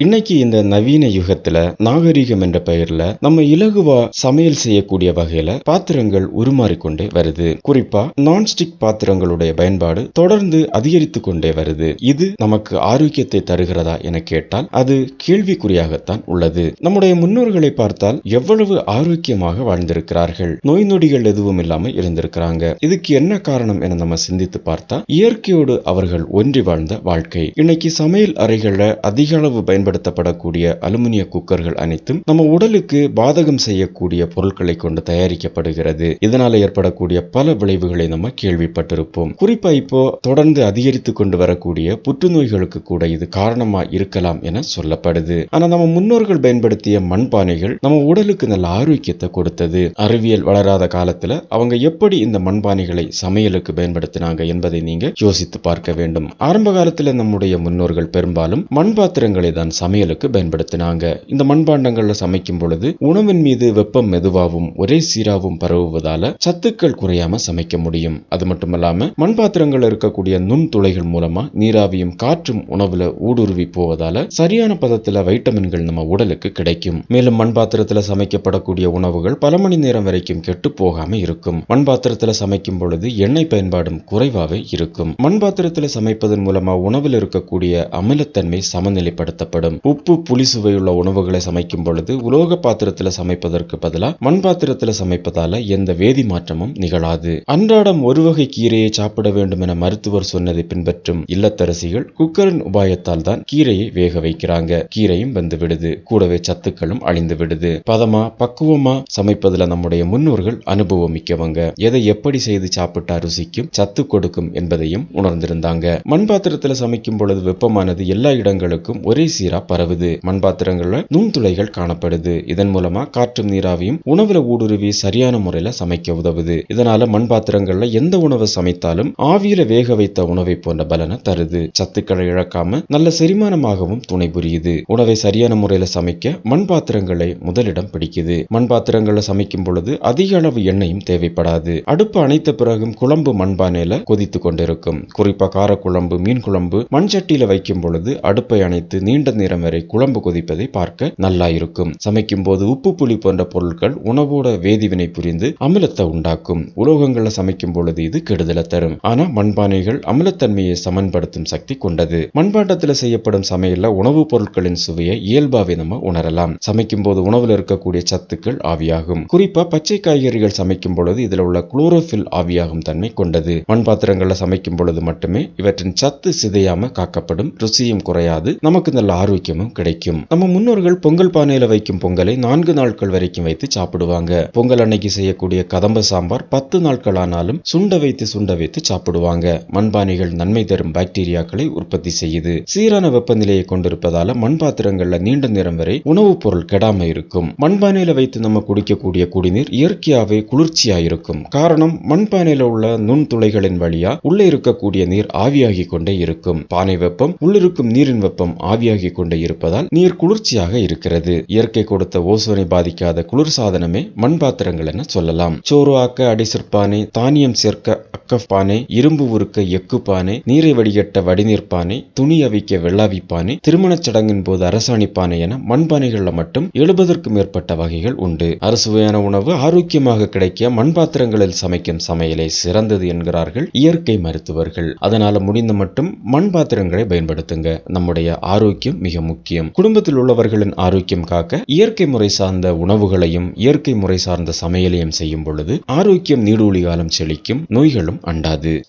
இன்னைக்கு இந்த நவீன யுகத்துல நாகரிகம் என்ற பெயர்ல நம்ம இலகுவா சமையல் செய்யக்கூடிய வகையில பாத்திரங்கள் உருமாறிக்கொண்டே வருது. குறிப்பா நான்ஸ்டிக் பாத்திரங்களுடைய பயன்பாடு தொடர்ந்து அதிகரித்து கொண்டே வருது. இது நமக்கு ஆரோக்கியத்தை தருகிறதா என கேட்டால் அது கேள்விக்குறியாகத்தான் உள்ளது. நம்முடைய முன்னோர்களை பார்த்தால் எவ்வளவு ஆரோக்கியமாக வாழ்ந்திருக்கிறார்கள். நோய் நொடிகள் எதுவும் இல்லாமல் இருந்திருக்கிறாங்க. இதுக்கு என்ன காரணம் என நம்ம சிந்தித்து பார்த்தா இயற்கையோடு அவர்கள் ஒன்றி வாழ்ந்த வாழ்க்கை. இன்னைக்கு சமையல் அறைகள்ல அதிக அளவு பயன்படுத்தப்படக்கூடிய அலுமினிய குக்கர்கள் அனைத்தும் நம்ம உடலுக்கு பாதகம் செய்யக்கூடிய பொருட்களை கொண்டு தயாரிக்கப்படுகிறது. இதனால ஏற்படக்கூடிய பல விளைவுகளை நம்ம கேள்விப்பட்டிருப்போம். குறிப்பா இப்போ தொடர்ந்து அதிகரித்து கொண்டு வரக்கூடிய புற்றுநோய்களுக்கு கூட இது காரணமா இருக்கலாம் என சொல்லப்படுது. ஆனா நம்ம முன்னோர்கள் பயன்படுத்திய மண்பானைகள் நம்ம உடலுக்கு நல்ல ஆரோக்கியத்தை கொடுத்தது. அறிவியல் வளராத காலத்துல அவங்க எப்படி இந்த மண்பானைகளை சமையலுக்கு பயன்படுத்தினாங்க என்பதை நீங்க யோசித்து பார்க்க வேண்டும். ஆரம்ப காலத்துல நம்முடைய முன்னோர்கள் பெரும்பாலும் மண் பாத்திரங்களை தான் சமையலுக்கு பயன்படுத்தினாங்க. இந்த மண்பாண்டங்கள்ல சமைக்கும் பொழுது உணவின் மீது வெப்பம் மெதுவாகவும் ஒரே சீராகவும் பரவுவதால சத்துக்கள் குறையாம சமைக்க முடியும். அது மட்டுமல்லாம மண் பாத்திரங்கள் இருக்கக்கூடிய நுண் துளைகள் மூலமா நீராவியும் காற்றும் உணவுல ஊடுருவி போவதால சரியான பதத்துல வைட்டமின்கள் நம்ம உடலுக்கு கிடைக்கும். மேலும் மண் பாத்திரத்துல சமைக்கப்படக்கூடிய உணவுகள் பல மணி நேரம் வரைக்கும் கெட்டு போகாம இருக்கும். மண் பாத்திரத்துல சமைக்கும் பொழுது எண்ணெய் பயன்பாடும் குறைவாவே இருக்கும். மண் பாத்திரத்துல சமைப்பதன் மூலமா உணவில் இருக்கக்கூடிய அமிலத்தன்மை சமநிலைப்படுத்தப்படும். உப்பு புளி சுவையுள்ள உணவுகளை சமைக்கும் பொழுது உலோக பாத்திரத்தில் சமைப்பதற்கு பதிலா மண் பாத்திரத்தில் சமைப்பதால எந்த வேதி மாற்றமும் நிகழாது. அன்றாடம் ஒரு வகை கீரையை சாப்பிட வேண்டும் என மருத்துவர் சொன்னதை பின்பற்றும் இல்லத்தரசிகள் குக்கரின் உபாயத்தால் தான் கீரையை வேக வைக்கிறாங்க. கீரையும் வந்து விடுது கூடவே சத்துக்களும் அழிந்து விடுது பதமா பக்குவமா சமைப்பதுல நம்முடைய முன்னோர்கள் அனுபவம் மிக்கவங்க. எதை எப்படி செய்து சாப்பிட்டா ருசிக்கும் சத்து கொடுக்கும் என்பதையும் உணர்ந்திருந்தாங்க. மண் பாத்திரத்தில் சமைக்கும் பொழுது வெப்பமானது எல்லா இடங்களுக்கும் ஒரே சீராக நீரா பரவுது. மண் பாத்திரங்கள்ல நுண்துளைகள் காணப்படுது. இதன் மூலமா காற்றும் நீராவியும் உணவுல ஊடுருவி சரியான முறையில சமைக்க உதவுது. இதனால மண் பாத்திரங்கள்ல எந்த உணவை சமைத்தாலும் ஆவியில வேக வைத்த உணவை போன்ற பலனை தருது. சத்துக்களை இழக்காம நல்ல செரிமானமாகவும் துணை புரியுது. உணவை சரியான முறையில சமைக்க மண் பாத்திரங்களை முதலிடம் பிடிக்குது. மண் பாத்திரங்கள்ல சமைக்கும் பொழுது அதிக அளவு எண்ணெயும் தேவைப்படாது. அடுப்பு அணைத்த பிறகும் குழம்பு மண்பானையில கொதித்து கொண்டிருக்கும். குறிப்பா காரக்குழம்பு மீன் குழம்பு மண் சட்டியில வைக்கும் பொழுது அடுப்பை அணைத்து நீண்ட நேரம் வரை குழம்பு கொதிப்பதை பார்க்க நல்லா இருக்கும் சமைக்கும் போது உப்பு புளி போன்ற பொருட்கள் உணவோட வேதிவினை புரிந்து அமிலத்தை உண்டாக்கும். உலோகங்களை சமைக்கும் பொழுது இது கெடுதலை தரும். ஆனா மண்பானைகள் அமிலத்தன்மையை சமன்படுத்தும் சக்தி கொண்டது. மண்பாண்டத்தில் செய்யப்படும் சமையல்ல உணவுப் பொருட்களின் சுவையை இயல்பாவே நம்ம உணரலாம். சமைக்கும் போது உணவுல இருக்கக்கூடிய சத்துக்கள் ஆவியாகும். குறிப்பா பச்சை காய்கறிகள் சமைக்கும் பொழுது இதுல உள்ள குளோரோபில் ஆவியாகும் தன்மை கொண்டது. மண் பாத்திரங்கள்ல சமைக்கும் பொழுது மட்டுமே இவற்றின் சத்து சிதையாம காக்கப்படும். ருசியும் குறையாது. நமக்கு நல்ல ஆரோக்கியமும் கிடைக்கும். நம்ம முன்னோர்கள் பொங்கல் பானையில வைக்கும் பொங்கலை நான்கு நாட்கள் வரைக்கும் வைத்து சாப்பிடுவாங்க. பொங்கல் அன்னைக்கு செய்யக்கூடிய கதம்ப சாம்பார் பத்து நாட்கள் ஆனாலும் சுண்ட வைத்து சுண்ட வைத்து சாப்பிடுவாங்க. மண்பானைகள் நன்மை தரும் பாக்டீரியாக்களை உற்பத்தி செய்யுது. சீரான வெப்பநிலையை கொண்டிருப்பதால மண் பாத்திரங்கள்ல நீண்ட நேரம் வரை உணவுப் பொருள் கெடாம இருக்கும். மண்பானையில வைத்து நம்ம குடிக்கக்கூடிய குடிநீர் இயற்கையாவே குளிர்ச்சியா இருக்கும். காரணம் மண்பானையில உள்ள நுண்துளைகளின் வழியா உள்ளே இருக்கக்கூடிய நீர் ஆவியாகி கொண்டே இருக்கும். பானை வெப்பம் உள்ளிருக்கும் நீரின் வெப்பம் ஆவியாகி கொண்டே இருப்பதால் நீர் குளிர்ச்சியாக இருக்கிறது. இயற்கை கொடுத்த ஓசோனை பாதிக்காத குளிர் சாதனமே மண் பாத்திரங்கள் என சொல்லலாம். சோறு ஆக்க அடிசிற்பானை தானியம் சேர்க்க அக்கப்பானை இரும்பு உருக்க எக்கு பானை நீரை வடிகட்ட வடிநீர் பானை துணி அவிக்க வெள்ளாவி பானை திருமணச் சடங்கின் போது அரசாணி பானை என மண்பானைகள்ல மட்டும் எழுபதற்கும் மேற்பட்ட வகைகள் உண்டு. அறுசுவையான உணவு ஆரோக்கியமாக கிடைக்க மண் பாத்திரங்களில் சமைக்கும் சமையலே சிறந்தது என்கிறார்கள் இயற்கை மருத்துவர்கள். அதனால முடிந்த மட்டும் மண் பாத்திரங்களை பயன்படுத்துங்க. நம்முடைய ஆரோக்கியம் மிக முக்கியம். குடும்பத்தில் உள்ளவர்களின் ஆரோக்கியம் காக்க இயற்கை முறை சார்ந்த உணவுகளையும் இயற்கை முறை சார்ந்த சமையலையும் செய்யும் பொழுது ஆரோக்கியம் நீடூழி காலம் செழிக்கும் நோய்களும் அண்டாது.